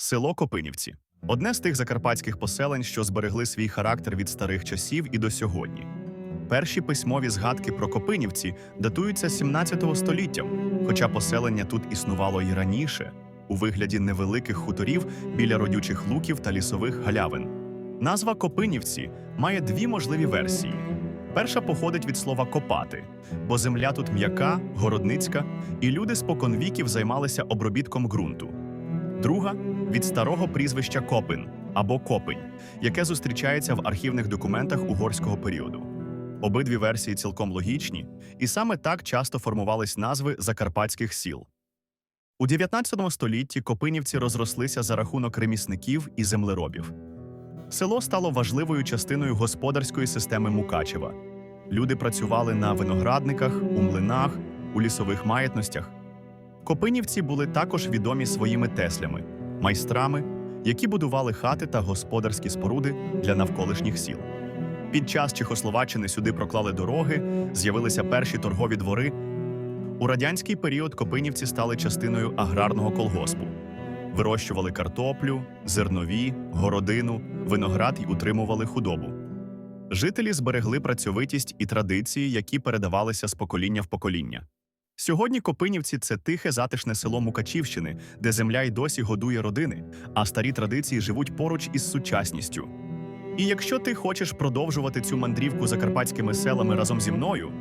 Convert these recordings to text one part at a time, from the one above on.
Село Копинівці одне з тих закарпатських поселень, що зберегли свій характер від старих часів і до сьогодні. Перші письмові згадки про Копинівці датуються 17 століттям, хоча поселення тут існувало і раніше, у вигляді невеликих хуторів біля родючих луків та лісових галявин. Назва Копинівці має дві можливі версії. Перша походить від слова копати, бо земля тут м'яка, городницька, і люди споконвіків займалися обробітком ґрунту. Друга від старого прізвища Копин або Копинь, яке зустрічається в архівних документах угорського періоду. Обидві версії цілком логічні, і саме так часто формувались назви закарпатських сіл. У 19 столітті Копинівці розрослися за рахунок ремісників і землеробів. Село стало важливою частиною господарської системи Мукачева. Люди працювали на виноградниках, у млинах, у лісових маєтностях. Копинівці були також відомі своїми теслями, майстрами, які будували хати та господарські споруди для навколишніх сіл. Під час Чехословаччини сюди проклали дороги, з'явилися перші торгові двори. У радянський період Копинівці стали частиною аграрного колгоспу. Вирощували картоплю, зернові, городину, виноград і утримували худобу. Жителі зберегли працьовитість і традиції, які передавалися з покоління в покоління. Сьогодні Копинівці це тихе затишне село Мукачівщини, де земля й досі годує родини, а старі традиції живуть поруч із сучасністю. І якщо ти хочеш продовжувати цю мандрівку закарпатськими селами разом зі мною,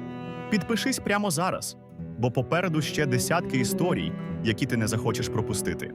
підпишись прямо зараз, бо попереду ще десятки історій, які ти не захочеш пропустити.